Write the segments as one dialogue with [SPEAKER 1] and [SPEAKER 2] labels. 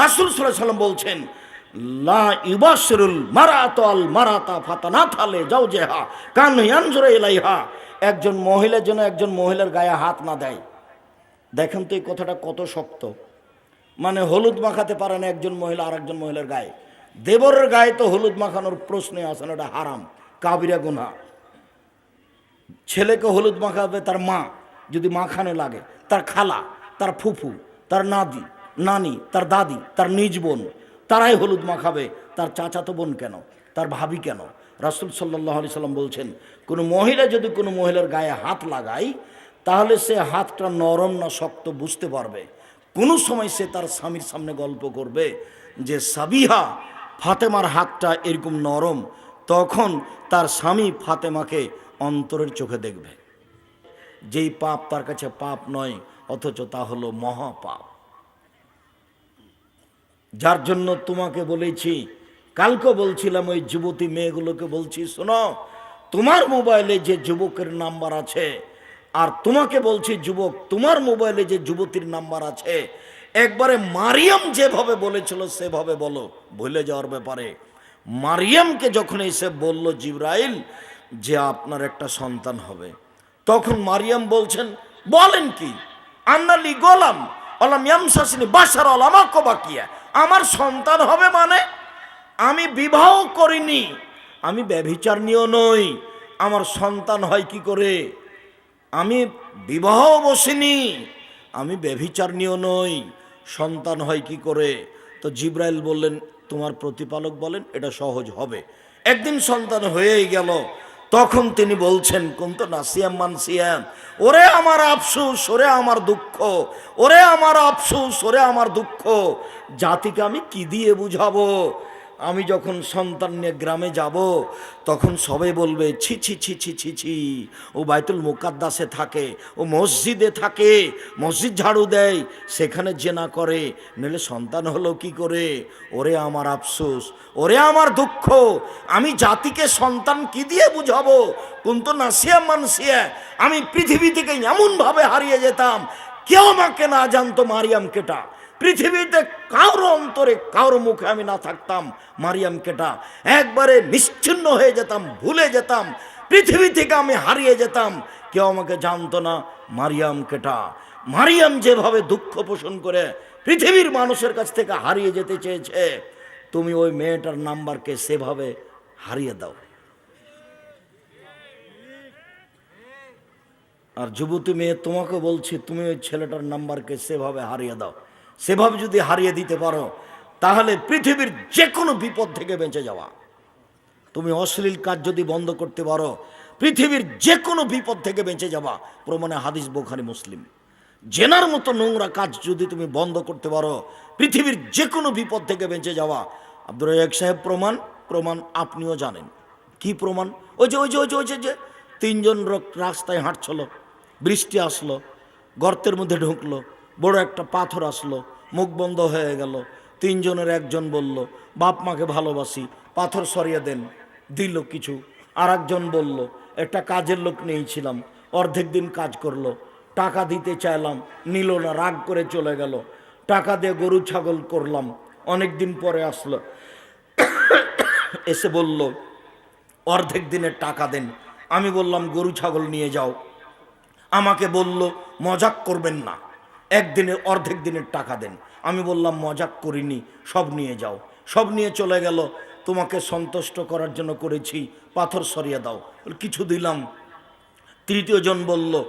[SPEAKER 1] রাসুল সাল্লাহ সাল্লাম বলছেন, লা মারাত থালে যাও ইয়ানজুরে ইলাইহা। একজন মহিলার জন্য একজন মহিলার গায়ে হাত না দেয়। দেখেন তো এই কথাটা কত শক্ত। মানে হলুদ মাখাতে পারে না একজন মহিলা আর একজন মহিলার গায়ে। দেবরের গায়ে তো হলুদ মাখানোর প্রশ্নে আসে না, এটা হারাম, কাবিরা গুনা ছেলেকে হলুদ মাখাবে তার মা, যদি মাখানে লাগে, তার খালা, তার ফুফু, তার নাদি নানি, তার দাদি, তার নিজ বোন, তারাই হলুদ মাখাবে তার চাচাতো বোন কেন, তার ভাবি কেন? রাসুল সাল্লাহ আলি সাল্লাম বলছেন, কোনো মহিলা যদি কোনো মহিলার গায়ে হাত লাগায়, তাহলে সে হাতটা নরম না শক্ত বুঝতে পারবে। কোনো সময় সে তার স্বামীর সামনে গল্প করবে যে, সাবিহা, ফাতেমার হাতটা এরকম নরম, তখন তার স্বামী ফাতেমাকে অন্তরের চোখে দেখবে। যেই পাপ তার কাছে পাপ নয়, অথচ তা হলো মহাপাপ। যার জন্য তোমাকে বলেছি, কালকে বলছিলাম ওই যুবতী মেয়েগুলোকে বলছি, শোনো, তোমার মোবাইলে যে যুবকের নাম্বার আছে, আর তোমাকে বলছি, যুবক, তোমার মোবাইলে যে যুবতীর নাম্বার আছে, একবারে মারিয়াম যেভাবে বলেছিল, সেভাবে বলো, ভুলে যাওয়ার ব্যাপারে। মারিয়ামকে যখন এসে বলল জিব্রাইল যে আপনার একটা সন্তান হবে, তখন মারিয়াম বলছেন, বলেন কি? আন্নালি গোলাম, অলাম ইয়ামসাসিনী বাসার অলামাক্য বাকিয়া আমার সন্তান হবে মানে আমি বিবাহ করিনি, আমি ব্যভিচার নিয়েও নই, আমার সন্তান হয় কি করে? আমি বিবাহ বসিনি, আমি ব্যভিচার নিয়েও নই, সন্তান হয় কি করে? তো জিব্রাইল বললেন, তোমার প্রতিপালক বলেন, এটা সহজ হবে। একদিন সন্তান হয়েই গেল তখন তিনি বলছেন কোন তো নাসিয়াম মানসিয়াম ওরে আমার আফসুস, ওরে আমার দুঃখ, ওরে আমার আফসুস, ওরে আমার দুঃখ। জাতিকে আমি কি দিয়ে বুঝাবো? আমি যখন সন্তান নিয়ে গ্রামে যাব, তখন সবে বলবে, ছি ছি ছি ছি ছি ছি। ও বাইতুল মুকাদ্দাসে থাকে, ও মসজিদে থাকে, মসজিদ ঝাড়ু দেয়, সেখানে জেনা করে। নইলে সন্তান হলো কি করে? ওরে আমার আফসোস, ওরে আমার দুঃখ, আমি জাতিকে সন্তান কি দিয়ে বুঝাবো? কিন্তু নাসিয়া মানসিয়া, আমি পৃথিবী থেকে এমনভাবে হারিয়ে যেতাম, কেউ আমাকে না জানতো মারিয়াম কেটা। পৃথিবীতে কারও অন্তরে, কারও মুখে আমি না থাকতাম। মারিয়াম কেটা একবারে নিশ্চিন্ন হয়ে যেতাম, ভুলে যেতাম, পৃথিবী থেকে আমি হারিয়ে যেতাম। কেউ আমাকে জানতো না মারিয়াম কেটা মারিয়াম যেভাবে দুঃখ পোষণ করে পৃথিবীর মানুষের কাছ থেকে হারিয়ে যেতে চেয়েছে, তুমি ওই মেয়েটার নাম্বারকে সেভাবে হারিয়ে দাও। আর যুবতী মেয়ে, তোমাকে বলছি, তুমি ওই ছেলেটার নাম্বারকে সেভাবে হারিয়ে দাও। সেভাবে যদি হারিয়ে দিতে পারো তাহলে পৃথিবীর যে কোনো বিপদ থেকে বেঁচে যাওয়া। তুমি অশ্লীল কাজ যদি বন্ধ করতে পারো, পৃথিবীর যে কোনো বিপদ থেকে বেঁচে যাওয়া, প্রমাণে হাদিস বোখারি মুসলিম। জেনার মতো নোংরা কাজ যদি তুমি বন্ধ করতে পারো, পৃথিবীর যে কোনো বিপদ থেকে বেঁচে যাওয়া। আব্দুর এক সাহেব, প্রমাণ প্রমাণ আপনিও জানেন। কি প্রমাণ? ওই যে ওই যে ওই যে ওই যে তিনজন রাস্তায় হাঁটছিল, বৃষ্টি আসলো, গর্তের মধ্যে ঢুকলো, বড় একটা পাথর আসলো, মুখ বন্ধ হয়ে গেল তিনজনের একজন বলল, বাপ মাকে ভালোবাসি, পাথর সরিয়ে দেন। দিল কিছু। আর একজন বলল, একটা কাজের লোক নিয়েছিলাম, অর্ধেক দিন কাজ করল। টাকা দিতে চাইলাম, নিল না, রাগ করে চলে গেল। টাকা দিয়ে গরু ছাগল করলাম অনেক দিন পরে আসলো। এসে বলল, অর্ধেক দিনের টাকা দেন, আমি বললাম, গরু ছাগল নিয়ে যাও। আমাকে বলল, মজাক করবেন না একদিনের অর্ধেক দিনের টাকা দেন। আমি বললাম, মজাক করিনি, সব নিয়ে যাও। সব নিয়ে চলে গেল। তোমাকে সন্তুষ্ট করার জন্য করেছি, পাথর সরিয়ে দাও। কিছু দিলাম। তৃতীয় জন বলল,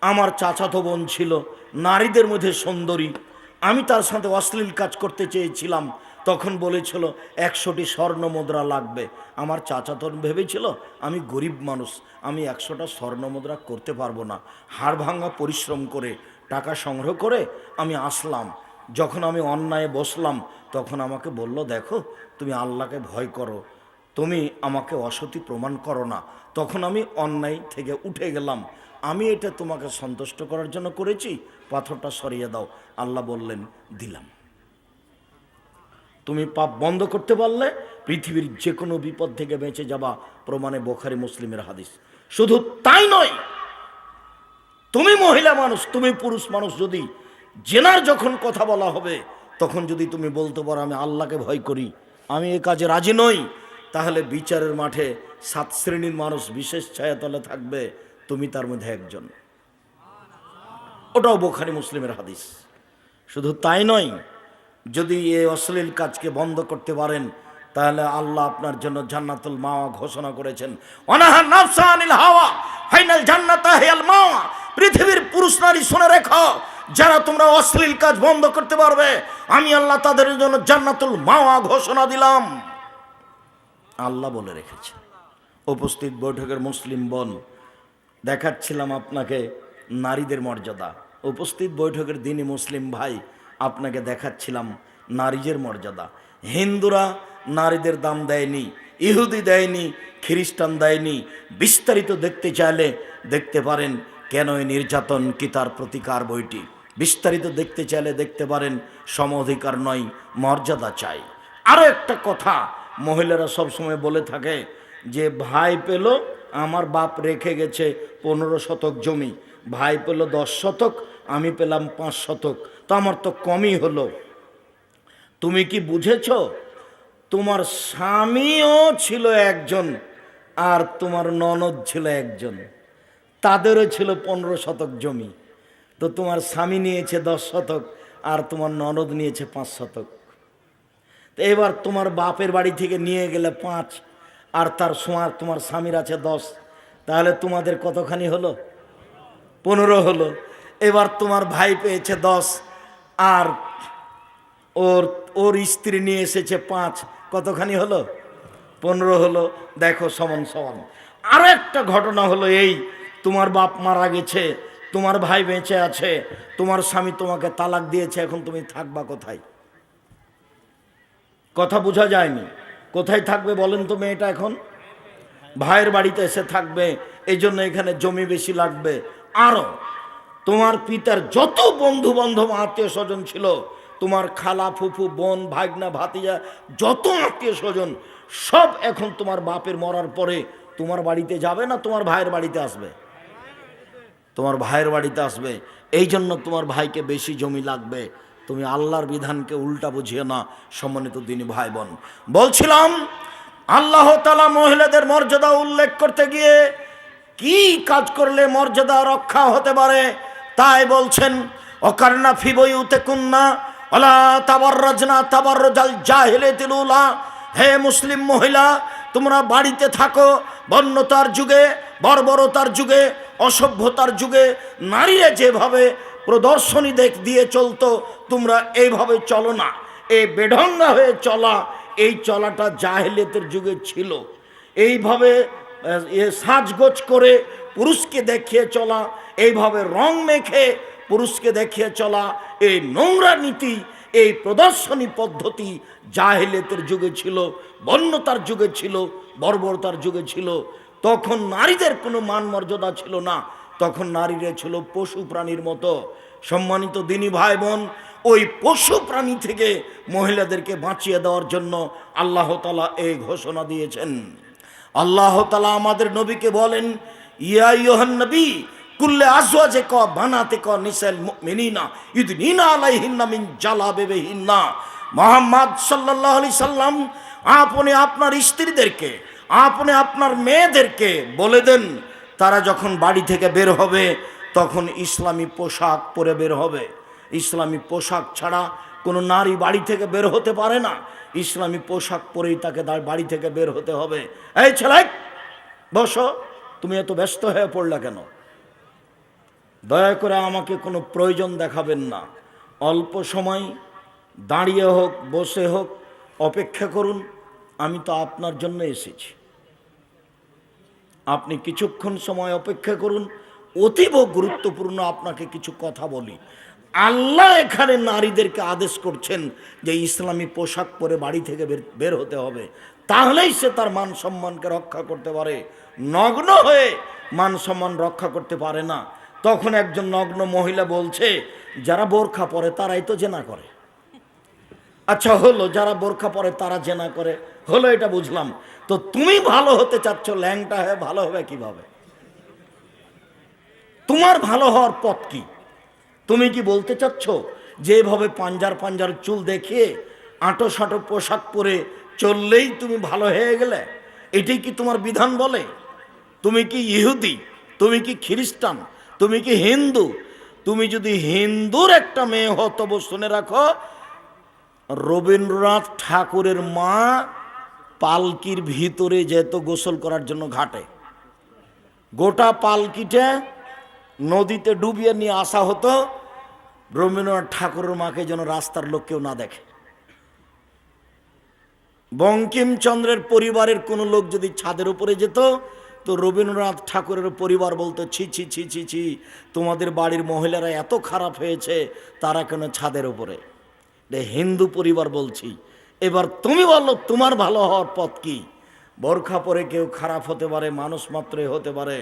[SPEAKER 1] আমার চাচাতো বোন ছিল, নারীদের মধ্যে সুন্দরী। আমি তার সাথে অশ্লীল কাজ করতে চেয়েছিলাম। তখন বলেছিল, একশোটি স্বর্ণ মুদ্রা লাগবে। আমার চাচা চাচাতো ভেবেছিল, আমি গরিব মানুষ, আমি একশোটা স্বর্ণ মুদ্রা করতে পারব না। হাড় ভাঙা পরিশ্রম করে, টাকা সংগ্রহ করে আমি আসলাম। যখন আমি অন্যায় বসলাম, তখন আমাকে বলল, দেখো, তুমি আল্লাহকে ভয় করো। তুমি আমাকে অসতি প্রমাণ করো না। তখন আমি অন্যায় থেকে উঠে গেলাম। আমি এটা তোমাকে সন্তুষ্ট করার জন্য করেছি, পাথরটা সরিয়ে দাও। আল্লাহ বললেন, দিলাম। তুমি পাপ বন্ধ করতে পারলে পৃথিবীর যে কোনো বিপদ থেকে বেঁচে যাবা, প্রমাণে বোখারি মুসলিমের হাদিস। শুধু তাই নয়, তুমি মহিলা মানুষ, তুমি পুরুষ মানুষ যদি জেনার যখন কথা বলা হবে, তখন যদি তুমি বলতে পারো, আমি আল্লাহকে ভয় করি, আমি এ কাজে রাজি নই, তাহলে বিচারের মাঠে সাত শ্রেণির মানুষ বিশেষ ছায়াতলে থাকবে, তুমি তার মধ্যে একজন। ওটাও বোখারি মুসলিমের হাদিস। শুধু তাই নয়, যদি এই অশ্লীল কাজকে বন্ধ করতে পারেন তাহলে আল্লাহ আপনার জন্য জান্নাতুল মাওয়া ঘোষণা করেছেন। অনাহা নাফসা আনিল হাওয়া, ফাইনাল জান্নাতা হিয়াল মাওয়া। পৃথিবীর পুরুষ নারী শুনে রেখো, যারা তোমরা অশ্লীল কাজ বন্ধ করতে পারবে, আমি আল্লাহ তাদের জন্য জান্নাতুল মাওয়া ঘোষণা দিলাম। আল্লাহ বলে রেখেছে। উপস্থিত বৈঠকের মুসলিম বন, দেখাচ্ছিলাম আপনাকে নারীদের মর্যাদা। উপস্থিত বৈঠকের দিনই মুসলিম ভাই, আপনাকে দেখাচ্ছিলাম নারীদের মর্যাদা। হিন্দুরা নারীদের দাম দেয়নি, ইহুদি দেয়নি, খ্রিস্টান দেয়নি। বিস্তারিত দেখতে চাইলে দেখতে পারেন কেন এই নির্যাতন কি তার প্রতিকার বইটি। বিস্তারিত দেখতে চাইলে দেখতে পারেন সম অধিকার নয়, মর্যাদা চাই। আরও একটা কথা, মহিলারা সবসময় বলে থাকে যে, ভাই পেল, আমার বাপ রেখে গেছে পনেরো শতক জমি। ভাই পেল দশ শতক, আমি পেলাম পাঁচ শতক। তো আমার তো কমই হলো। তুমি কি বুঝেছ তোমার স্বামীও ছিল একজন আর তোমার ননদ ছিল একজন। তাদেরও ছিল পনেরো শতক জমি। তো তোমার স্বামী নিয়েছে দশ শতক আর তোমার ননদ নিয়েছে পাঁচ শতক। তো এবার তোমার বাপের বাড়ি থেকে নিয়ে গেলে পাঁচ আর তার সময় তোমার স্বামীর আছে দশ। তাহলে তোমাদের কতখানি হলো? পনেরো হলো। এবার তোমার ভাই পেয়েছে দশ আর ওর ওর স্ত্রী নিয়ে এসেছে পাঁচ কতখানি হলো? পনেরো হলো। দেখো সমান সমান। আরও একটা ঘটনা হলো এই, তোমার বাপ মারা গেছে, তোমার ভাই বেঁচে আছে, তোমার স্বামী তোমাকে তালাক দিয়েছে, এখন তুমি থাকবা কোথায়? কথা বোঝা যায়নি। কোথায় থাকবে বলেন তো মেয়েটা এখন? ভাইয়ের বাড়িতে এসে থাকবে এই জন্য এখানে জমি বেশি লাগবে। আরও তোমার পিতার যত বন্ধু বান্ধব আত্মীয় স্বজন ছিল তোমার খালা, ফুফু, বোন, ভাগনা, ভাতিজা, যত আত্মীয় স্বজন, সব এখন তোমার বাপের মরার পরে তোমার বাড়িতে যাবে না তোমার ভাইয়ের বাড়িতে আসবে? তোমার ভাইয়ের বাড়িতে আসবে। এই জন্য তোমার ভাইকে বেশি জমি লাগবে। তুমি আল্লাহর বিধানকে উল্টা বুঝিয়ে না, সম্মানিত দিনী ভাই বোন বলছিলাম, আল্লাহ তালা মহিলাদের মর্যাদা উল্লেখ করতে গিয়ে কি কাজ করলে মর্যাদা রক্ষা হতে পারে, তাই বলছেন, অকারনা ফিবইউতে কুন্না অলা তাবার রাজনা তাবার রাজাল জাহেলে তিলুলা। হে মুসলিম মহিলা, তোমরা বাড়িতে থাকো, বন্যতার যুগে, বর্বরতার যুগে, অসভ্যতার যুগে, নারীরা যেভাবে প্রদর্শনী দেখ দিয়ে চলতো, তোমরা এইভাবে চলো না। এই বেঢঙ্গা হয়ে চলা, এই চলাটা জাহেলিয়তের যুগে ছিল। এইভাবে সাজগোজ করে পুরুষকে দেখিয়ে চলা, এইভাবে রং মেখে পুরুষকে দেখিয়ে চলা এই নোংরা নীতি, এই প্রদর্শনী পদ্ধতি জাহেলিয়তের যুগে ছিল, বন্যতার যুগে ছিল, বর্বরতার যুগে ছিল। তখন নারীদের কোনো মান মর্যাদা ছিল না। তখন নারীরা ছিল পশু প্রাণীর মতো। সম্মানিত দিনী ভাই বোন ওই পশু প্রাণী থেকে মহিলাদেরকে বাঁচিয়ে দেওয়ার জন্য আল্লাহ তালা এই ঘোষণা দিয়েছেন। আল্লাহ তালা আমাদের নবীকে বলেন, ইয়া ইয়োহান নবী কুল্লে আজওয়াজে ক, বানাতে ক নিসাল মুমিনিনা, ইদনিনা আলাইহিন্না মিন জালাবিবিহিন্না। মোহাম্মদ সাল্লাল্লাহু আলাইহি সাল্লাম, আপনি আপনার স্ত্রীদেরকে, আপনি আপনার মেয়েদেরকে বলে দেন, তারা যখন বাড়ি থেকে বের হবে, তখন ইসলামী পোশাক পরে বের হবে। ইসলামী পোশাক ছাড়া কোনো নারী বাড়ি থেকে বের হতে পারে না। ইসলামী পোশাক পরেই তাকে বাড়ি থেকে বের হতে হবে। এই ছেলে, বসো, তুমি এত ব্যস্ত হয়ে পড়লা কেন? দয়া করে আমাকে কোনো প্রয়োজন দেখাবেন না। অল্প সময় দাঁড়িয়ে হোক, বসে হোক, অপেক্ষা করুন, আমি তো আপনার জন্য এসেছি। আপনি কিছুক্ষণ সময় অপেক্ষা করুন, অতীব গুরুত্বপূর্ণ আপনাকে কিছু কথা বলি। আল্লাহ এখানে নারীদেরকে আদেশ করছেন যে ইসলামী পোশাক পরে বাড়ি থেকে বের হতে হবে। তাহলেই সে তার মান সম্মানকে রক্ষা করতে পারে। নগ্ন হয়ে মান সম্মান রক্ষা করতে পারে না। তখন একজন নগ্ন মহিলা বলছে, যারা বোরখা পরে তারাই তো জেনা করে। আচ্ছা হলো, যারা বোরখা পরে তারা জেনা করে। হলো, এটা বুঝলাম। তো তুমি ভালো হতে চাচ্ছ, ল্যাংটা হয়ে ভালো হবে কীভাবে? তোমার ভালো হওয়ার পথ কি? তুমি কি বলতে চাচ্ছ যেভাবে পাঞ্জার পাঞ্জার চুল দেখিয়ে আঁটো সাঁটো পোশাক পরে চললেই তুমি ভালো হয়ে গেলে? এটাই কি তোমার বিধান বলে? তুমি কি ইহুদি? তুমি কি খ্রিস্টান? তুমি কি হিন্দু? তুমি যদি হিন্দুর একটা মেয়ে হো তবু শুনে রাখো, রবীন্দ্রনাথ ঠাকুরের মা পালকির ভিতরে যেত গোসল করার জন্য ঘাটে, গোটা পালকিটা নদীতে ডুবিয়ে নিয়ে আসা হতো, রবীন্দ্রনাথ ঠাকুরের মাকে যেন রাস্তার লোক কেউ না দেখে। বঙ্কিমচন্দ্রের পরিবারের কোনো লোক যদি ছাদের উপরে যেত তো রবীন্দ্রনাথ ঠাকুরের পরিবার বলতো, ছি ছি ছি ছি ছি, তোমাদের বাড়ির মহিলারা এত খারাপ হয়েছে, তারা কেন ছাদের উপরে? হিন্দু পরিবার বলছি, এবার তুমি বলো, তোমার ভালো হওয়ার পথ কি? বরখা পরে কেউ খারাপ হতে পারে, মানুষ মাত্রই হতে পারে,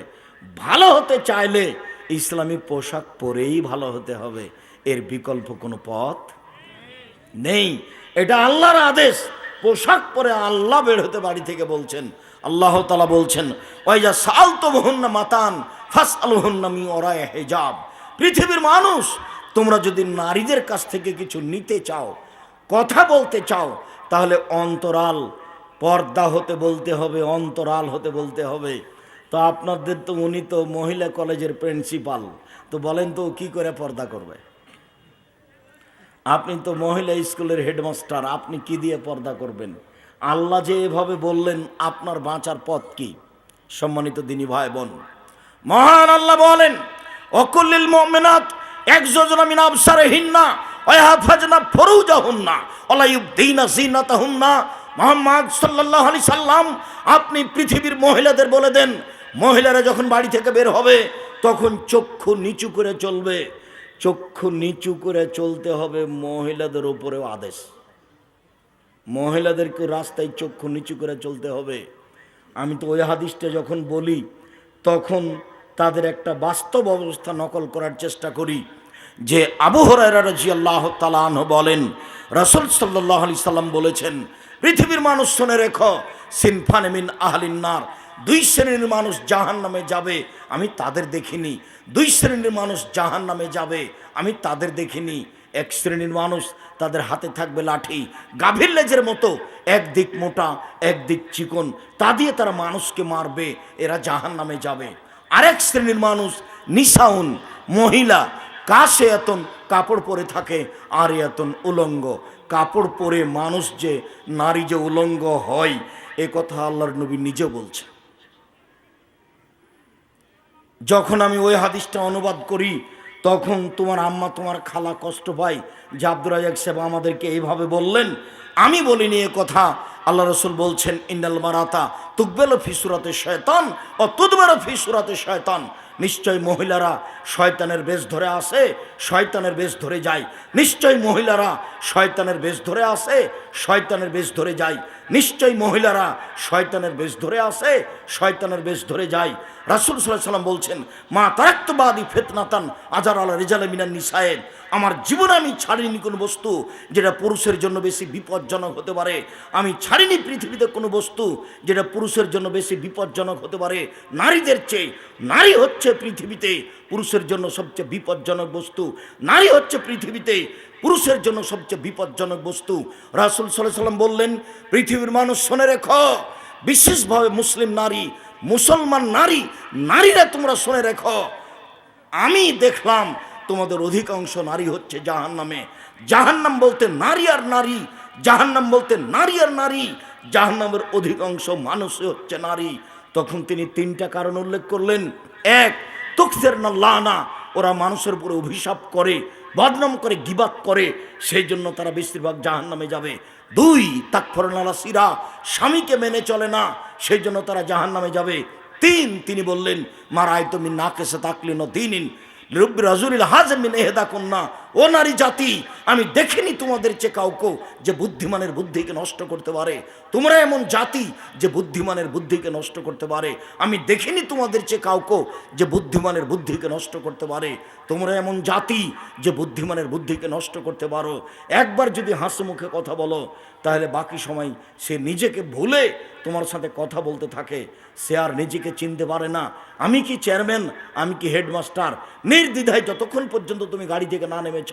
[SPEAKER 1] ভালো হতে চাইলে ইসলামী পোশাক পরেই ভালো হতে হবে, এর বিকল্প কোনো পথ নেই। এটা আল্লাহর আদেশ পোশাক পরে আল্লাহ বের হতে বাড়ি থেকে বলছেন, আল্লাহ তালা বলছেন ওইজা সাল তো বহুন্না মাতান ফাস আলহন্নামি ওরায় হেজাব। পৃথিবীর মানুষ, তোমরা যদি নারীদের কাছ থেকে কিছু নিতে চাও, কথা বলতে চাও, তাহলে অন্তরাল, পর্দা হতে বলতে হবে, অন্তরাল হতে বলতে হবে। তো আপনাদের তো উনি তো মহিলা কলেজের প্রিন্সিপাল, তো বলেন তো কি করে পর্দা করবে? আপনি তো মহিলা স্কুলের হেডমাস্টার, আপনি কি দিয়ে পর্দা করবেন? আল্লাহ যে এভাবে বললেন, আপনার বাঁচার পথ কি? সম্মানিত দিনী ভাই বোন, মহান আল্লাহ বলেন, অকুল্লিল মুমিনাত এক যোজনা মিন আবসারে হিন্না ওয়াহাফাজনা ফরুজাহুন্না ওয়ালাইউদ্দিনা জিনাতাহুন্না মুহাম্মদ সাল্লাল্লাহু আলাইহি সাল্লাম, আপনি পৃথিবীর মহিলাদের বলে দেন, মহিলারা যখন বাড়ি থেকে বের হবে, তখন চক্ষু নিচু করে চলবে। চক্ষু নিচু করে চলতে হবে মহিলাদের উপরেও আদেশ। মহিলাদেরকে রাস্তায় চক্ষু নিচু করে চলতে হবে। আমি তো ওই হাদিসটা যখন বলি, তখন তাদের একটা বাস্তব অবস্থা নকল করার চেষ্টা করি, যে আবু হরাইরা রাজি আল্লাহ তালাহ বলেন, রসুল সাল্লাহ আলি সাল্লাম বলেছেন, পৃথিবীর মানুষ শুনে রেখো সিনফানেমিন আহলিন্নার দুই শ্রেণির মানুষ জাহান নামে যাবে, আমি তাদের দেখিনি। দুই শ্রেণির মানুষ জাহান নামে যাবে, আমি তাদের দেখিনি। এক শ্রেণির মানুষ তাদের হাতে থাকবে লাঠি, গাভীর লেজের মতো একদিক মোটা একদিক চিকন। তা দিয়ে তারা মানুষকে মারবে, এরা জাহান নামে যাবে। আরেক শ্রেণির মানুষ নিশাউন মহিলা কাশে এতন কাপড় পরে থাকে আর এতন উলঙ্গ। কাপড় পরে মানুষ যে নারী যে উলঙ্গ হয়, এ কথা আল্লাহর নবী নিজে বলছে যখন আমি ওই হাদিসটা অনুবাদ করি, তখন তোমার আম্মা, তোমার খালা কষ্ট পায়। যে আব্দুর রাজাক সাহেব আমাদেরকে এইভাবে বললেন, আমি বলিনি এ কথা। আল্লাহ রসুল বলছেন ইন্দাল মারাতা তুকবেল ফিসুরাতে শয়তান ও তুদবেল ফিসুরাতে শয়তান। নিশ্চয় মহিলারা শয়তানের বেশ ধরে আসে শয়তানের বেশ ধরে যায়। নিশ্চয় মহিলারা শয়তানের বেশ ধরে আসে শয়তানের বেশ ধরে যায়। নিশ্চয়ই মহিলারা শয়তানের বেশ ধরে আসে শয়তানের বেশ ধরে যায়। রাসুল সাল্লাহ সাল্লাম বলছেন, মা তারাক্তবাদী ফেতনাতান আজার আল্লাহ রেজাল মিনান নিসায়েন আমার জীবনে আমি ছাড়িনি কোনো বস্তু যেটা পুরুষের জন্য বেশি বিপজ্জনক হতে পারে। আমি ছাড়িনি পৃথিবীতে কোনো বস্তু যেটা পুরুষের জন্য বেশি বিপজ্জনক হতে পারে। নারীদের চেয়ে, নারী হচ্ছে পৃথিবীতে পুরুষের জন্য সবচেয়ে বিপজ্জনক বস্তু। নারী হচ্ছে পৃথিবীতে পুরুষের জন্য সবচেয়ে বিপজ্জনক বস্তু। রাসুল সাল্লাহ সাল্লাম বললেন, পৃথিবীর মানুষ শোনে রেখো, বিশেষভাবে মুসলিম নারী, মুসলমান নারী, নারীরা তোমরা শুনে রেখো। আমি দেখলাম তোমাদের অধিকাংশ নারী হচ্ছে জাহান নামে জাহান্নাম বলতে নারী আর নারী, জাহান্নাম বলতে নারী আর নারী, জাহান্নামের অধিকাংশ মানুষই হচ্ছে নারী। তখন তিনি তিনটা কারণ উল্লেখ করলেন। এক তুকসের না লানা, ওরা মানুষের উপরে অভিশাপ করে, বদনাম করে গিবাক করে, সেই জন্য তারা বেশিরভাগ জাহান নামে যাবে। দুই তাকফরনালা সিরা, স্বামীকে মেনে চলে না, সেই জন্য তারা জাহান নামে যাবে। তিন, তিনি বললেন মারায় তুমি না কেসে থাকলেন ন দিন রব্বি রাজুলিল হাজমিন এহেদা কন্যা ও নারী জাতি, আমি দেখিনি তোমাদের চেয়ে কাউকে যে বুদ্ধিমানের বুদ্ধিকে নষ্ট করতে পারে। তোমরা এমন জাতি যে বুদ্ধিমানের বুদ্ধিকে নষ্ট করতে পারে। আমি দেখিনি তোমাদের চেয়ে কাউকে যে বুদ্ধিমানের বুদ্ধিকে নষ্ট করতে পারে। তোমরা এমন জাতি যে বুদ্ধিমানের বুদ্ধিকে নষ্ট করতে পারো। একবার যদি হাসি মুখে কথা বলো, তাহলে বাকি সময় সে নিজেকে ভুলে তোমার সাথে কথা বলতে থাকে। সে আর নিজেকে চিনতে পারে না। আমি কি চেয়ারম্যান? আমি কি হেডমাস্টার? নির্দ্বিধায় যতক্ষণ পর্যন্ত তুমি গাড়ি থেকে না নেমেছ,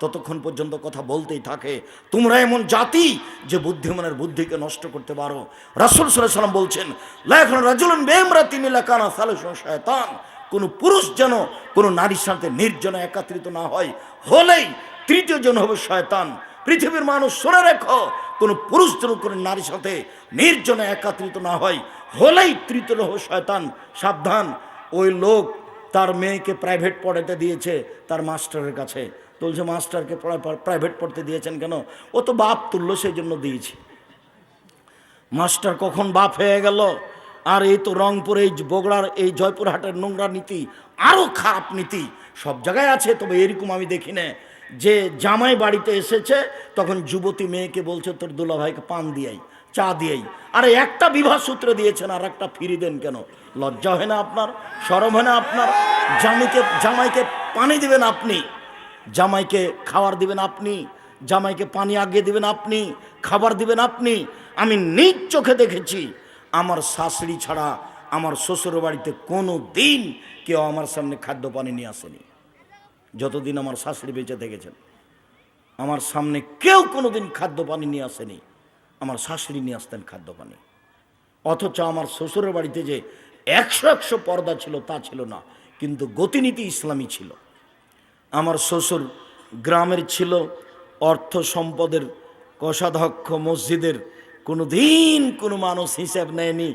[SPEAKER 1] ততক্ষণ পর্যন্ত কথা বলতেই থাকে। তোমরা এমন জাতি যে বুদ্ধিমানের বুদ্ধিকে নষ্ট করতে পারো। রাসুল সাল্লাম বলছেন লেখন রাজুলন বেমরা তিনি লেখানা সালুন শয়তান। কোনো পুরুষ যেন কোনো নারীর সাথে নির্জনে একাত্রিত না হয়, হলেই তৃতীয় জন হবে শয়তান। পৃথিবীর মানুষ শুনে রেখো কোনো পুরুষ যেন কোনো নারীর সাথে নির্জনে একাত্রিত না হয়, হলেই তৃতীয় শয়তান, সাবধান। ওই লোক তার মেয়েকে প্রাইভেট পড়াতে দিয়েছে তার মাস্টারের কাছে। তো বলছে মাস্টারকে প্রাইভেট পড়তে দিয়েছেন কেন? ও তো বাপ তুললো সেই জন্য দিয়েছে। মাস্টার কখন বাপ হয়ে গেল? আর এই তো রংপুর, এই বগড়ার, এই জয়পুরহাটের নোংরা নীতি আরও খারাপ নীতি, সব জায়গায় আছে, তবে এরকম আমি দেখি না। যে জামাই বাড়িতে এসেছে, তখন যুবতী মেয়েকে বলছে, তোর দুলা ভাইকে পান দিয়াই, চা দিয়েই। আরে একটা বিবাহ সূত্র দিয়েছেন, আর একটা ফিরি দেন কেন? লজ্জা হয় না আপনার? সরম হয় না আপনার? জামাইকে জামাইকে পানি দিবেন আপনি। জামাইকে খাবার দিবেন আপনি। জামাইকে পানি আগিয়ে দিবেন আপনি। খাবার দিবেন আপনি। আমি নিজ চোখে দেখেছি, আমার শাশুড়ি ছাড়া আমার শ্বশুর বাড়িতে কোনো দিন কেউ আমার সামনে খাদ্য পানি নিয়ে আসেনি। যতদিন আমার শাশুড়ি বেঁচে থেকেছেন, আমার সামনে কেউ কোনো দিন খাদ্য পানি নিয়ে আসেনি, আমার শাশুড়ি নিয়ে আসতেন খাদ্য পানি অথচ আমার শ্বশুরের বাড়িতে যে একশো একশো পর্দা ছিল তা ছিল না, কিন্তু গতিনীতি ইসলামী ছিল। আমার শ্বশুর গ্রামের ছিল, অর্থ সম্পদের কোষাধ্যক্ষ মসজিদের কোনো দিন কোনো মানুষ হিসাব নেয়নি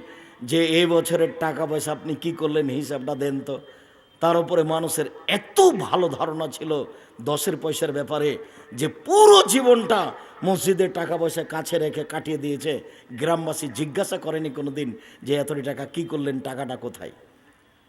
[SPEAKER 1] যে এই বছরের টাকা পয়সা আপনি কি করলেন, হিসাবটা দেন তো। তার উপরে মানুষের এত ভালো ধারণা ছিল দশের পয়সার ব্যাপারে যে পুরো জীবনটা মসজিদের টাকা পয়সা কাছে রেখে কাটিয়ে দিয়েছে। গ্রামবাসী জিজ্ঞাসা করেনি কোনো দিন যে এতটি টাকা কি করলেন, টাকাটা কোথায়?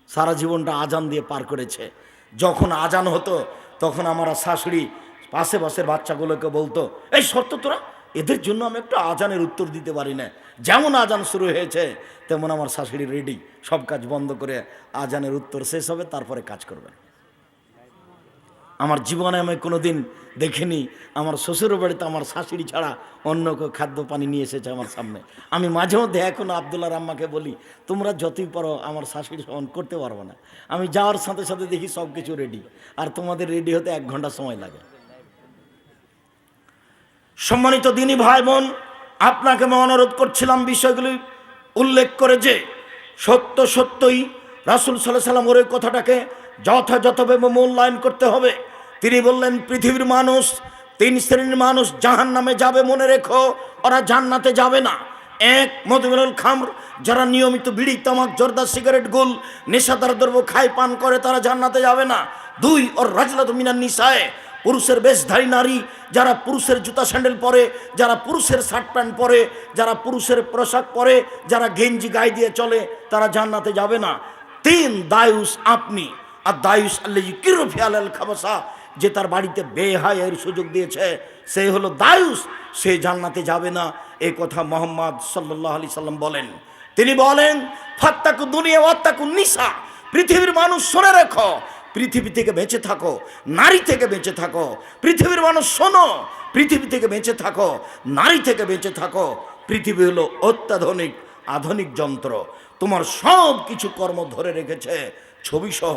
[SPEAKER 1] সারা জীবনটা আজান দিয়ে পার করেছে। যখন আজান হতো, তখন আমার শাশুড়ি পাশে পাশের বাচ্চাগুলোকে বলতো, এই সত্য তোরা এদের জন্য আমি একটু আজানের উত্তর দিতে পারি না। যেমন আজান শুরু হয়েছে, তেমন আমার শাশুড়ি রেডি সব কাজ বন্ধ করে আজানের উত্তর শেষ হবে, তারপরে কাজ করবে আমার জীবনে আমি কোনোদিন দেখিনি, আমার শ্বশুর বাড়িতে আমার শাশুড়ি ছাড়া অন্য কেউ খাদ্য পানি নিয়ে এসেছে আমার সামনে। আমি মাঝে মধ্যে এখন আবদুল্লাহ রাম্মাকে বলি, তোমরা যতই পারো আমার শাশুড়ি সমান করতে পারব না। আমি যাওয়ার সাথে সাথে দেখি সব কিছু রেডি আর তোমাদের রেডি হতে এক ঘণ্টা সময় লাগে। সম্মানিত দিনী ভাই বোন, আপনাকে আমি অনুরোধ করছিলাম বিষয়গুলি উল্লেখ করে যে সত্য সত্যই রাসুল সাল্লাহ সাল্লাম ওর এই কথাটাকে যথাযথভাবে মূল্যায়ন করতে হবে। তিনি বললেন, পৃথিবীর মানুষ, তিন শ্রেণির মানুষ জাহান নামে যাবে, মনে রেখো, ওরা জান্নাতে যাবে না। এক মধুমেনুল খামর, যারা নিয়মিত বিড়ি, তামাক, জর্দা, সিগারেট, গুল, নেশাদার দ্রব্য খায়, পান করে, তারা জান্নাতে যাবে না। দুই, ওর রাজলাত মিনার নিশায় পুরুষের বেশধারী নারী, যারা পুরুষের জুতা স্যান্ডেল পরে, যারা পুরুষের শার্ট প্যান্ট পরে, যারা পুরুষের পোশাক পরে, যারা গেঞ্জি গায়ে দিয়ে চলে, তারা জান্নাতে যাবে না। তিন, দায়ুস আপনি। আর দায়ুস আল্লাহ কিরফিয়াল আল খাবাসা, যে তার বাড়িতে বেহায়ের সুযোগ দিয়েছে, সে হলো দায়ুস, সে জান্নাতে যাবে না। এই কথা মোহাম্মদ সাল্লাহ আলি সাল্লাম বলেন। তিনি বলেন, ফাত্তাকু দুনিয়া ওয়াত্তাকু নিসা। পৃথিবীর মানুষ শুনে রেখো পৃথিবী থেকে বেঁচে থাকো, নারী থেকে বেঁচে থাকো। পৃথিবীর মানুষ শোনো, পৃথিবী থেকে বেঁচে থাকো, নারী থেকে বেঁচে থাকো। পৃথিবী হলো অত্যাধুনিক, আধুনিক যন্ত্র। তোমার সব কিছু কর্ম ধরে রেখেছে ছবি সহ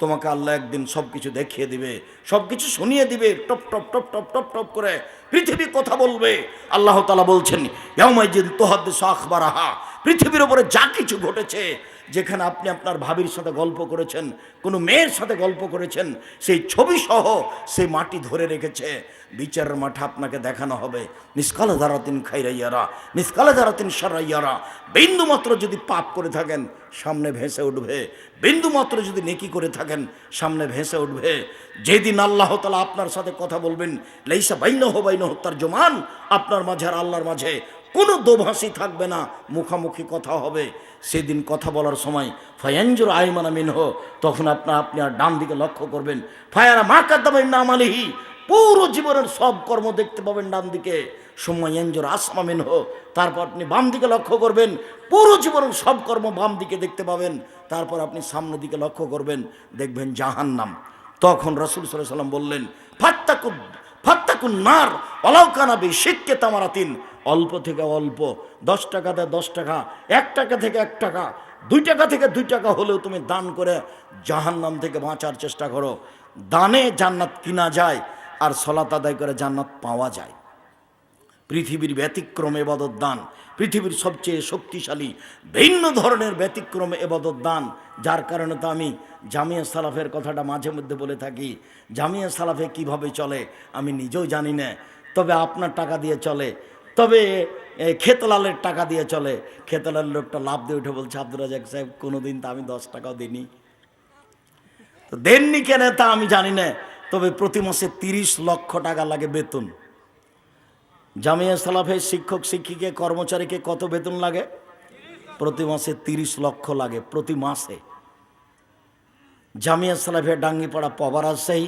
[SPEAKER 1] তোমাকে আল্লাহ একদিন সব কিছু দেখিয়ে দিবে সব কিছু শুনিয়ে দিবে, top top top top top top করে। পৃথিবী কথা বলবে। আল্লাহ তালা বলছেন ইয়ামাইজিন তোহাদ্দেশ আখবারাহা। পৃথিবীর উপরে যা কিছু ঘটেছে যেখানে আপনি আপনার ভাবির সাথে গল্প করেছেন, কোনো মেয়ের সাথে গল্প করেছেন, সেই ছবি সহ সেই মাটি ধরে রেখেছে। বিচারের মাঠে আপনাকে দেখানো হবে। নিষ্কালে ধারাতিন খাইরাইয়ারা নিষ্কালে ধারাতিন সারাইয়ারা বিন্দু মাত্র যদি পাপ করে থাকেন, সামনে ভেসে উঠবে। বিন্দু মাত্র যদি নেকি করে থাকেন, সামনে ভেসে উঠবে। যেদিন আল্লাহ তালা আপনার সাথে কথা বলবেন, লেইসা বাইন হো বাইন হত্যার জমান আপনার মাঝে আর আল্লাহর মাঝে কোনো দোভাষী থাকবে না, মুখামুখি কথা হবে। সেদিন কথা বলার সময় ফায়াঞ্জুর আইমানা মিনহ, তখন আপনার আপনি আর ডান দিকে লক্ষ্য করবেন, ফায়ারা মা কাদ্দামাই নাম আলিহি পুরো জীবনের সব কর্ম দেখতে পাবেন ডান দিকে। সময় এঞ্জোর আসমা মিনহ, তারপর আপনি বাম দিকে লক্ষ্য করবেন, পুরো জীবনের সব কর্ম বাম দিকে দেখতে পাবেন, তারপর আপনি সামনের দিকে লক্ষ্য করবেন, দেখবেন জাহান্নাম। তখন রসুল সাল্লাম বললেন ফাত্তাকু ফাত্তাকুন নার অলাউকানাবি শিখকে তামারাতিন। অল্প থেকে অল্প, দশ টাকাতে দশ টাকা, এক টাকা থেকে এক টাকা, দুই টাকা থেকে দুই টাকা হলেও তুমি দান করে জাহান্নাম থেকে বাঁচার চেষ্টা করো। দানে জান্নাত কিনা যায় আর সলাত আদায় করে জান্নাত পাওয়া যায়। পৃথিবীর ব্যতিক্রম এবাদত দান, পৃথিবীর সবচেয়ে শক্তিশালী ভিন্ন ধরনের ব্যতিক্রম এবাদত দান, যার কারণে তো আমি জামিয়া সালাফের কথাটা মাঝে মধ্যে বলে থাকি, জামিয়া সালাফে কীভাবে চলে আমি নিজেও জানি না, তবে আপনার টাকা দিয়ে চলে তবে খেতলালের টাকা দিয়ে চলে। খেতলাল লোকটা লাভ দিয়ে উঠে বলছে, আব্দুর রাজাক সাহেব, কোনোদিন তো আমি দশ টাকাও দিইনি। তো দেননি কেন তা আমি জানি না, তবে প্রতি মাসে তিরিশ লক্ষ টাকা লাগে বেতন। জামিয়া সালাফের শিক্ষক, শিক্ষিকে, কর্মচারীকে কত বেতন লাগে? প্রতি মাসে তিরিশ লক্ষ লাগে, প্রতি মাসে। জামিয়া সালাফের ডাঙ্গিপাড়া পবা রাজশাহী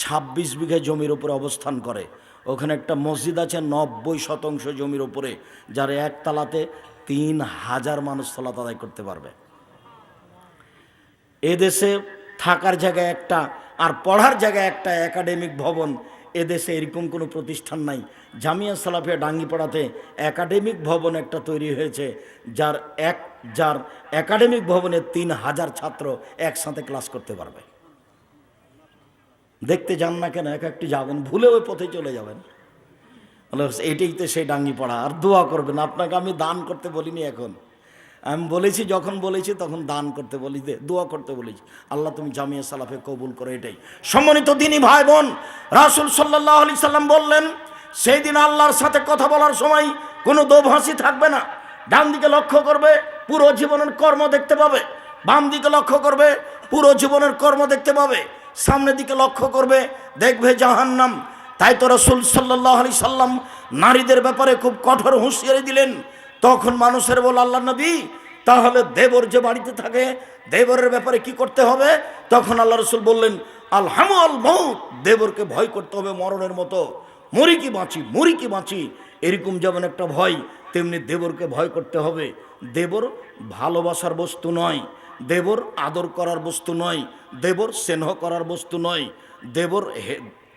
[SPEAKER 1] ছাব্বিশ বিঘা জমির উপরে অবস্থান করে। ওখানে একটা মসজিদ আছে নব্বই শতাংশ জমির উপরে, যার একতলাতে তিন হাজার মানুষ সলাত আদায় করতে পারবে। এদেশে থাকার জায়গায় একটা আর পড়ার জায়গায় একটা একাডেমিক ভবন এদেশে এরকম কোনো প্রতিষ্ঠান নাই। জামিয়া সালাফিয়া ডাঙ্গিপাড়াতে একাডেমিক ভবন একটা তৈরি হয়েছে, যার এক, যার একাডেমিক ভবনে তিন হাজার ছাত্র একসাথে ক্লাস করতে পারবে। দেখতে যান না কেন, এক একটি যাবেন ভুলে ওই পথে চলে যাবেন। এটাই তো সেই ডাঙ্গি পড়া, আর দোয়া করবেন, আপনাকে আমি দান করতে বলিনি এখন। আমি বলেছি, যখন বলেছি, তখন দান করতে বলি দোয়া করতে বলেছি। আল্লাহ তুমি জামিয়া সালাফে কবুল করো এটাই। সম্মানিত দিনী ভাই বোন, রাসুল সাল্লাহ আলি সাল্লাম বললেন, সেই দিন আল্লাহর সাথে কথা বলার সময় কোনো দোভাষী থাকবে না। ডান দিকে লক্ষ্য করবে, পুরো জীবনের কর্ম দেখতে পাবে। বাম দিকে লক্ষ্য করবে, পুরো জীবনের কর্ম দেখতে পাবে। সামনের দিকে লক্ষ্য করবে, দেখবে জাহান্নাম। তাই তো রসুল সাল্লাহ আলি সাল্লাম নারীদের ব্যাপারে খুব কঠোর হুঁশিয়ারি দিলেন। তখন মানুষের বল আল্লাহ নবী, তাহলে দেবর যে বাড়িতে থাকে, দেবরের ব্যাপারে কি করতে হবে? তখন আল্লাহ রসুল বললেন আলহামু আল মৌত দেবরকে ভয় করতে হবে মরণের মতো। মরি কি বাঁচি মরি কি বাঁচি? এরকম যেমন একটা ভয়, তেমনি দেবরকে ভয় করতে হবে। দেবর ভালোবাসার বস্তু নয়। দেবর আদর করার বস্তু নয়, দেবর স্নেহ করার বস্তু নয়, দেবর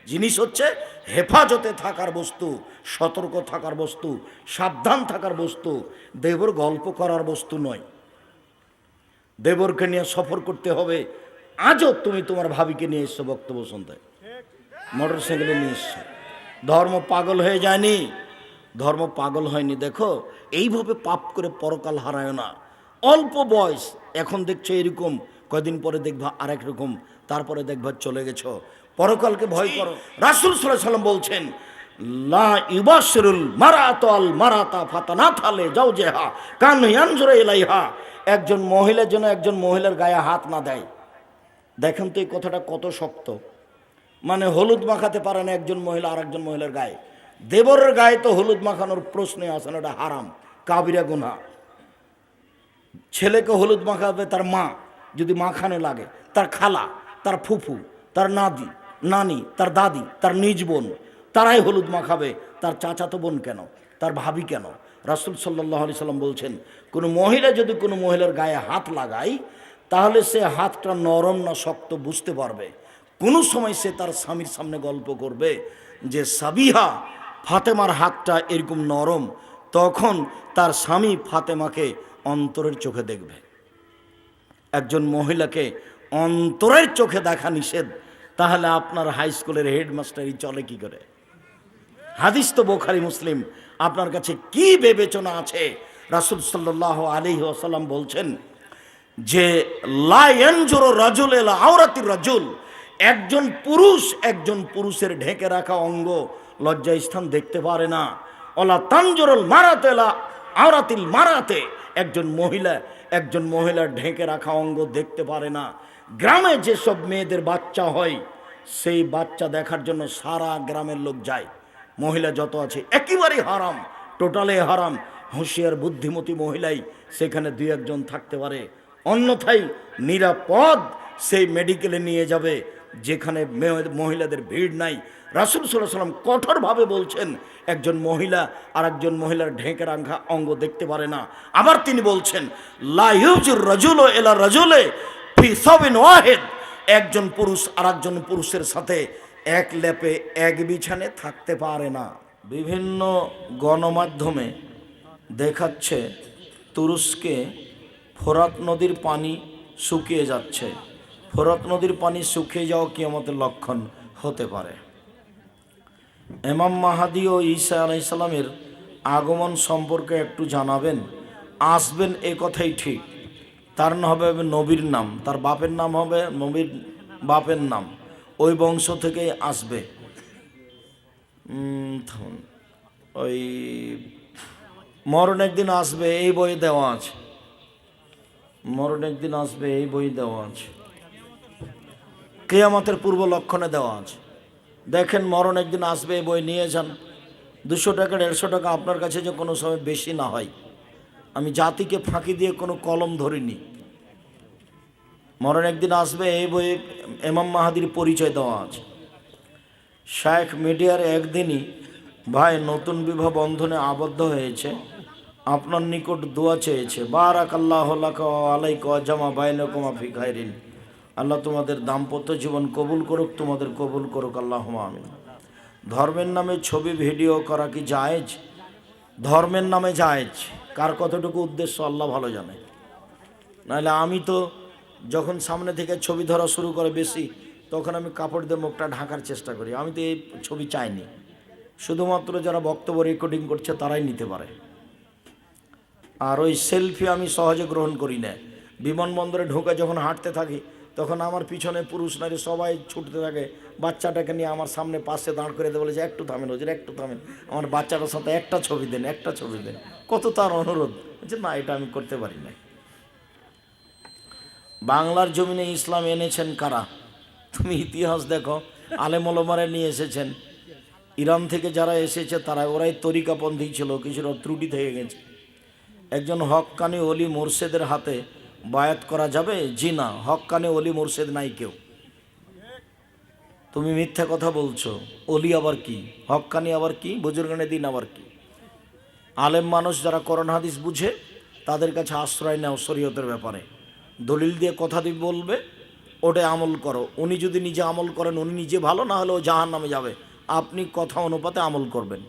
[SPEAKER 1] জিনিস হচ্ছে হেফাজতে থাকার বস্তু, সতর্ক থাকার বস্তু, সাবধান থাকার বস্তু, দেবর গল্প করার বস্তু নয়। দেবরকে নিয়ে সফর করতে হবে। আজও তুমি তোমার ভাবিকে নিয়ে এসছো বক্তব্য শুনতে। মোটর সাইকেলে নিয়ে এসছো। ধর্ম পাগল হয়ে যায়নি। ধর্ম পাগল হয়নি। দেখো, এইভাবে পাপ করে পরকাল হারায় না। অল্প বয়স এখন দেখছ এরকম কয়দিন পরে দেখবা আরেক রকম তারপরে দেখবা চলে গেছ। পরকালকে ভয় করো। রাসুল সাল্লাহ সাল্লাম বলছেন লা ইবাসরুল মারাত আল মারাতা ফাতানা থালে যাও কান ইয়ানজুরে ইলাইহা। একজন মহিলার জন্য একজন মহিলার গায়ে হাত না দেয়। দেখেন তো এই কথাটা কত শক্ত। মানে হলুদ মাখাতে পারে না একজন মহিলা আর একজন মহিলার গায়ে। দেবরের গায়ে তো হলুদ মাখানোর প্রশ্নে আসে না ওটা হারাম কাবিরা গুনা ছেলেকে হলুদ মাখাবে তার মা, যদি মাখানে লাগে, তার খালা, তার ফুফু, তার নাদি নানি, তার দাদি, তার নিজ বোন, তারাই হলুদ মাখাবে, তার চাচাতো বোন কেন, তার ভাবি কেন? রাসুল সাল্লাহ আলি সাল্লাম বলছেন, কোনো মহিলা যদি কোনো মহিলার গায়ে হাত লাগায়, তাহলে সে হাতটা নরম না শক্ত বুঝতে পারবে। কোনো সময় সে তার স্বামীর সামনে গল্প করবে যে, সাবিহা, ফাতেমার হাতটা এরকম নরম, তখন তার স্বামী ফাতেমাকে অন্তরের চোখে দেখবে। একজন মহিলাকে অন্তরের চোখে দেখা নিষেধ, তাহলে আপনার হাই স্কুলের হেডমাস্টারই চলে কি করে? হাদিস তো বোখারি, মুসলিম। আপনার কাছে কি বিবেচনা আছে? রাসুল সাল্লাহ আলী আসাল্লাম বলছেন যে লায়নজোর রাজুল এলা আওরাতির রাজুল। একজন পুরুষ একজন পুরুষের ঢেকে রাখা অঙ্গ লজ্জা স্থান দেখতে পারে না। অলা মারাতে এলা আওরাতিল মারাতে। একজন মহিলা, একজন মহিলার ঢেকে রাখা অঙ্গ দেখতে পারে না। গ্রামে যেসব মেয়েদের বাচ্চা হয়, সেই বাচ্চা দেখার জন্য সারা গ্রামের লোক যায়। মহিলা যত আছে একেবারেই হারাম, টোটালে হারাম। হুঁশিয়ার, বুদ্ধিমতী মহিলাই সেখানে দুই একজন থাকতে পারে। অন্যথায় নিরাপদ সেই মেডিকেলে নিয়ে যাবে, যেখানে মহিলাদের ভিড় নাই। রাসুল সাল্লাহ সাল্লাম কঠোরভাবে বলছেন, একজন মহিলা আর একজন মহিলার ঢেকে রাখা অঙ্গ দেখতে পারে না। আবার তিনি বলছেন লাইউজুর রজুল এলা রজুলে একজন পুরুষ আর একজন পুরুষের সাথে এক লেপে, এক বিছানে থাকতে পারে না। বিভিন্ন গণমাধ্যমে দেখাচ্ছে, তুরস্কে ফোরাত নদীর পানি শুকিয়ে যাচ্ছে। ফোরত নদীর পানি শুকিয়ে যাওয়া কিয়ামতের লক্ষণ হতে পারে। এমাম মাহাদি ও ঈসা আলাইসাল্লামের আগমন সম্পর্কে একটু জানাবেন। আসবেন এ কথাই ঠিক। তার নাম হবে নবীর নাম। তার বাপের নাম হবে নবীর বাপের নাম। ওই বংশ থেকেই আসবে। ওই মরণ একদিন আসবে, এই বই দেওয়া আছে। মরণ একদিন আসবে, এই বই দেওয়া আছে। কেয়ামতের পূর্ব লক্ষণে দেওয়া আছে। দেখেন মরণ একদিন আসবে এই বই নিয়ে যান। দুশো টাকা, দেড়শো টাকা আপনার কাছে যে কোনো সময় বেশি না হয়। আমি জাতিকে ফাঁকি দিয়ে কোনো কলম ধরিনি। মরণ একদিন আসবে এই বইয়ে এমাম মাহাদির পরিচয় দেওয়া আছে। শায়েখ মিডিয়ার একদিনই ভাই নতুন বিবাহ বন্ধনে আবদ্ধ হয়েছে। আপনার নিকট দোয়া চেয়েছে বারাক আল্লাহ আলাইক জামা বাইনকুমা ফি খাইরিন। আল্লাহ তোমাদের দাম্পত্য জীবন কবুল করুক, তোমাদের কবুল করুক আল্লাহ আমিন। ধর্মের নামে ছবি, ভিডিও করা কি জায়েজ? ধর্মের নামে জায়েজ। কার কতটুকু উদ্দেশ্য আল্লাহ ভালো জানে। নাহলে আমি তো যখন সামনে থেকে ছবি ধরা শুরু করে বেশি, তখন আমি কাপড় দিয়ে মুখটা ঢাকার চেষ্টা করি। আমি তো এই ছবি চাইনি। শুধুমাত্র যারা বক্তব্য রেকর্ডিং করছে, তারাই নিতে পারে। আর ওই সেলফি আমি সহজে গ্রহণ করি না। বিমানবন্দরে ঢোকে যখন হাঁটতে থাকি তখন আমার পিছনে পুরুষ নারী সবাই ছুটতে থাকে। বাচ্চাটাকে নিয়ে আমার সামনে পাশে দাঁড় করে দেবে বলে যে, একটু থামেন ওদের একটু থামেন। আমার বাচ্চাটার সাথে একটা ছবি দেন, একটা ছবি দেন। কত তার অনুরোধ? যে না, এটা আমি করতে পারি না বাংলার জমিনে ইসলাম এনেছেন কারা? তুমি ইতিহাস দেখো আলেমলমারে নিয়ে এসেছেন। ইরান থেকে যারা এসেছে, তারা, ওরাই তরিকাপন্থী ছিল, কিছুটা ত্রুটি থেকে গেছে। একজন হক্কানি অলি মোর্শেদের হাতে বায়াত করা যাবে? জি না, হক্কানি অলি মোর্শেদ নাই কেউ। তুমি মিথ্যা কথা বলছো অলি আবার কি? হক্কানি আবার কি? বুজুর্গানে দিন আবার কি? আলেম মানুষ যারা করোন হাদিস বুঝে, তাদের কাছে আশ্রয় নেও শরীয়তের ব্যাপারে। দলিল দিয়ে কথা দিয়ে বলবে, ওটা আমল করো। উনি যদি নিজে আমল করেন, উনি নিজে ভালো, না হলে ও জাহান নামে যাবে। আপনি কথা অনুপাতে আমল করবেন।